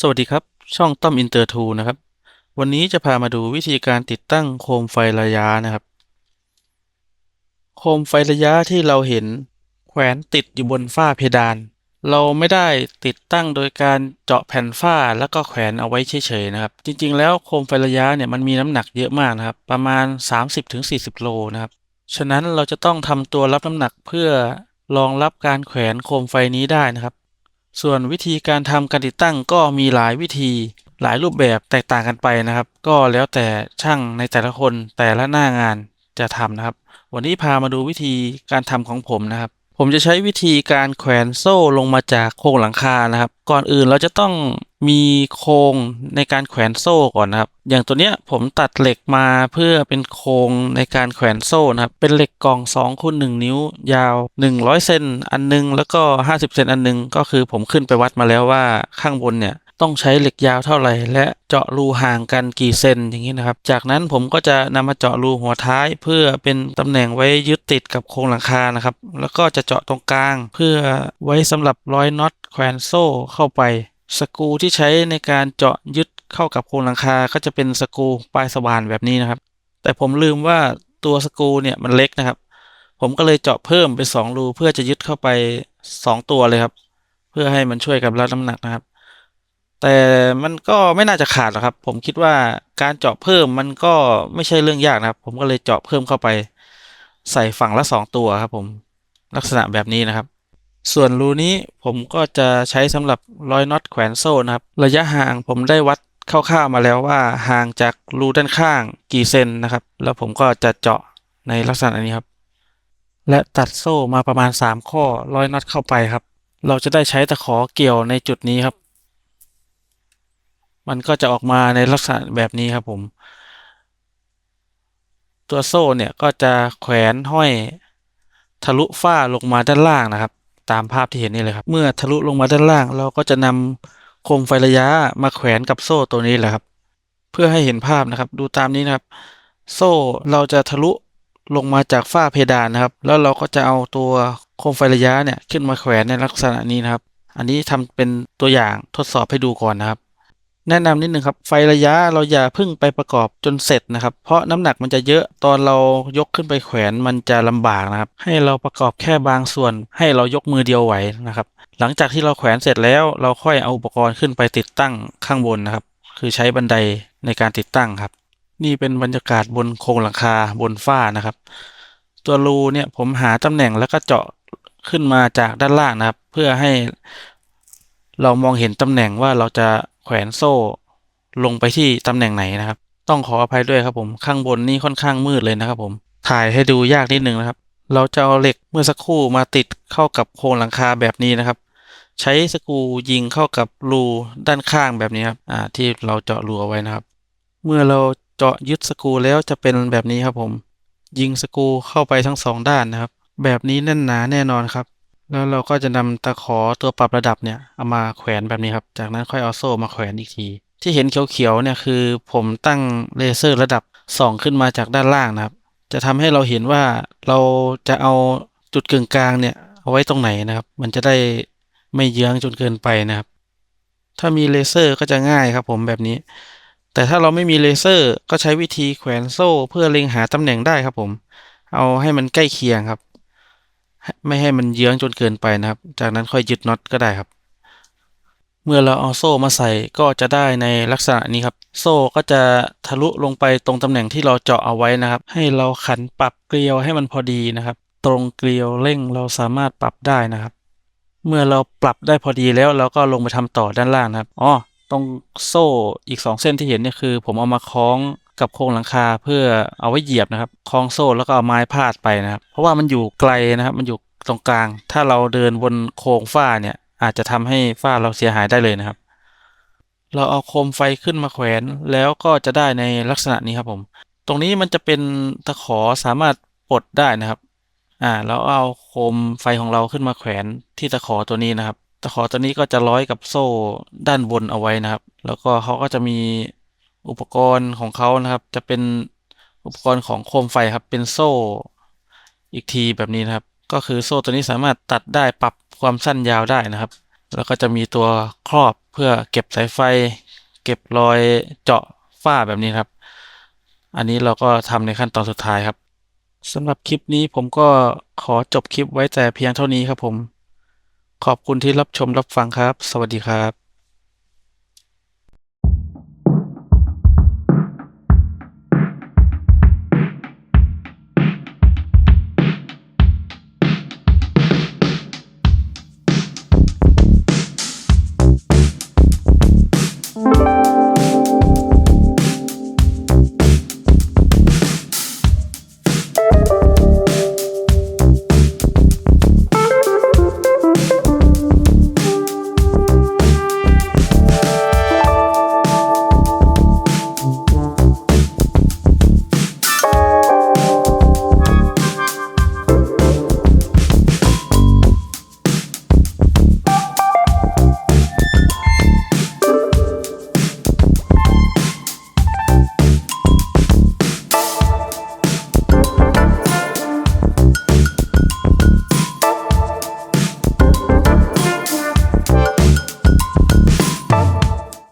สวัสดีครับ ช่องต้อมอินเตอร์ทูนะครับ วันนี้จะพามาดูวิธีการติดตั้งโคมไฟระยะนะครับ โคมไฟระยะที่เราเห็นแขวนติดอยู่บนฝ้าเพดาน เราไม่ได้ติดตั้งโดยการเจาะแผ่นฝ้าแล้วก็แขวนเอาไว้เฉยๆนะครับ จริงๆ แล้วโคมไฟระยะเนี่ยมันมีน้ำหนักเยอะมากนะครับ ประมาณ 30-40 โลนะครับ ฉะนั้นเราจะต้องทำตัวรับน้ำหนักเพื่อรองรับการแขวนโคมไฟนี้ได้นะครับ ส่วนวิธีการทำการติดตั้งก็มีหลายวิธีหลายรูปแบบแตกต่างกันไปนะครับ ก็แล้วแต่ช่างในแต่ละคนแต่ละหน้างานจะทำนะครับ วันนี้พามาดูวิธีการทำของผมนะครับ ผมจะใช้วิธีการแขวนโซ่ลงมาจากโครงหลังคานะครับ ก่อนอื่นเราจะต้องมีโครงในการแขวนโซ่ก่อนนะครับ อย่างตัวเนี้ยผมตัดเหล็กมาเพื่อเป็นโครงในการแขวนโซ่นะครับ เป็นเหล็กกล่อง2คูณ1นิ้ว ยาว 100 เซนอันนึง แล้วก็ 50 เซนอันนึง ก็คือผมขึ้นไปวัดมาแล้วว่าข้างบนเนี่ย ต้องใช้เหล็กยาวเท่าไหร่ และเจาะรูห่างกันกี่เซนอย่างนี้นะครับ จากนั้นผมก็จะนำมาเจาะรูหัวท้ายเพื่อเป็นตำแหน่งไว้ยึดติดกับโครงหลังคานะครับ แล้วก็จะเจาะตรงกลาง เพื่อไว้สำหรับร้อยน็อตแขวนโซ่เข้าไป สกูที่ใช้ในการเจาะยึดเข้ากับโครงหลังคาก็จะเป็นสกูปลายสว่านแบบนี้นะครับ แต่ผมลืมว่าตัวสกูเนี่ยมันเล็กนะครับ ผมก็เลยเจาะเพิ่มเป็นสองรูเพื่อจะยึดเข้าไปสองตัวเลยครับ เพื่อให้มันช่วยกับรับน้ำหนักนะครับ แต่มันก็ไม่น่าจะขาดหรอกครับ ผมคิดว่าการเจาะเพิ่มมันก็ไม่ใช่เรื่องยากนะครับ ผมก็เลยเจาะเพิ่มเข้าไป ใส่ฝั่งละสองตัวครับ ผมลักษณะแบบนี้นะครับ ส่วนรูนี้ผมก็จะใช้สำหรับร้อยน็อตแขวนโซ่นะครับ ระยะห่างผมได้วัดคร่าวๆมาแล้วว่าห่างจากรูด้านข้างกี่เซนนะครับ แล้วผมก็จะเจาะในลักษณะนี้ครับ และตัดโซ่มาประมาณ 3 ข้อร้อยน็อตเข้าไปครับ เราจะได้ใช้ตะขอเกี่ยวในจุดนี้ครับ มันก็จะออกมาในลักษณะแบบนี้ครับผม ตัวโซ่เนี่ยก็จะแขวนห้อยทะลุฝ้าลงมาด้านล่างนะครับ ตามภาพที่เห็นนี่เลยครับ เมื่อทะลุลงมาด้านล่าง เราก็จะนำโคมไฟระยะมาแขวนกับโซ่ตัวนี้แหละครับ เพื่อให้เห็นภาพนะครับ ดูตามนี้นะครับ โซ่เราจะทะลุลงมาจากฝ้าเพดานนะครับ แล้วเราก็จะเอาตัวโคมไฟระยะเนี่ยขึ้นมาแขวนในลักษณะนี้นะครับ อันนี้ทำเป็นตัวอย่างทดสอบให้ดูก่อนนะครับ แนะนำนิดนึงครับไฟระยะเราอย่าพิ่งไปประกอบจนเสร็จนะครับ เพราะน้ำหนักมันจะเยอะตอนเรายกขึ้นไปแขวนมันจะลำบากนะครับ ให้เราประกอบแค่บางส่วน ให้เรายกมือเดียวไหวนะครับ หลังจากที่เราแขวนเสร็จแล้ว เราค่อยเอาอุปกรณ์ขึ้นไปติดตั้งข้างบนนะครับ คือใช้บันไดในการติดตั้งครับ นี่เป็นบรรยากาศบนโครงหลังคาบนฝ้านะครับ ตัวรูเนี่ยผมหาตำแหน่งแล้วก็เจาะขึ้นมาจากด้านล่างนะครับ เพื่อให้เรามองเห็นตำแหน่งว่าเราจะ แขวนโซ่ลงไปที่ตำแหน่งไหนนะครับ ต้องขออภัยด้วยครับผมข้างบนนี่ค่อนข้างมืดเลยนะครับผมถ่ายให้ดูยากนิดนึงนะครับ เราจะเอาเหล็กเมื่อสักครู่มาติดเข้ากับโครงหลังคาแบบนี้นะครับ ใช้สกูยิงเข้ากับรูด้านข้างแบบนี้ครับอ่าที่เราเจาะรูเอาไว้นะครับ เมื่อเราเจาะยึดสกูแล้วจะเป็นแบบนี้ครับผม ยิงสกูเข้าไปทั้งสองด้านนะครับ แบบนี้แน่นหนาแน่นอนครับ แล้วเราก็จะนำตะขอตัวปรับระดับเนี่ยเอามาแขวนแบบนี้ครับ จากนั้นค่อยเอาโซ่มาแขวนอีกที ที่เห็นเขียวๆเนี่ยคือผมตั้งเลเซอร์ระดับส่องขึ้นมาจากด้านล่างนะครับ จะทำให้เราเห็นว่าเราจะเอาจุดกึ่งกลางเนี่ยเอาไว้ตรงไหนนะครับ มันจะได้ไม่เยื้องจนเกินไปนะครับ ถ้ามีเลเซอร์ก็จะง่ายครับผมแบบนี้ แต่ถ้าเราไม่มีเลเซอร์ก็ใช้วิธีแขวนโซ่เพื่อเล็งหาตำแหน่งได้ครับผม เอาให้มันใกล้เคียงครับ ไม่ให้มันเยื้องจนเกินไปนะครับ จากนั้นค่อยยึดน็อตก็ได้ครับ เมื่อเราเอาโซ่มาใส่ก็จะได้ในลักษณะนี้ครับ โซ่ก็จะทะลุลงไปตรงตำแหน่งที่เราเจาะเอาไว้นะครับ ให้เราขันปรับเกลียวให้มันพอดีนะครับ ตรงเกลียวเร่งเราสามารถปรับได้นะครับ เมื่อเราปรับได้พอดีแล้วเราก็ลงไปทำต่อด้านล่างนะครับอ๋อตรงโซ่อีกสองเส้นที่เห็นเนี่ยคือ ผมเอามาคล้องกับโครงหลังคาเพื่อเอาไว้เหยียบนะครับ คล้องโซ่แล้วก็เอาไม้พาดไปนะครับ เพราะว่ามันอยู่ไกลนะครับ มันอยู่ ตรงกลาง ถ้าเราเดินบนโครงฝ้าเนี่ย อาจจะทำให้ฝ้าเราเสียหายได้เลยนะครับ เราเอาโคมไฟขึ้นมาแขวนแล้วก็จะได้ในลักษณะนี้ครับผม ตรงนี้มันจะเป็นตะขอสามารถปลดได้นะครับ อ่าแล้วเอาโคมไฟของเราขึ้นมาแขวนที่ตะขอตัวนี้นะครับ ตะขอตัวนี้ก็จะร้อยกับโซ่ด้านบนเอาไว้นะครับ แล้วก็เขาก็จะมีอุปกรณ์ของเขานะครับ จะเป็นอุปกรณ์ของโคมไฟครับ เป็นโซ่อีกทีแบบนี้นะครับ ก็คือโซ่ตัวนี้สามารถตัดได้ปรับความสั้นยาวได้นะครับ แล้วก็จะมีตัวครอบเพื่อเก็บสายไฟ เก็บรอยเจาะฝ้าแบบนี้ครับ อันนี้เราก็ทำในขั้นตอนสุดท้ายครับสำหรับคลิปนี้ผมก็ขอจบคลิปไว้แต่เพียงเท่านี้ครับผม ขอบคุณที่รับชมรับฟังครับ สวัสดีครับ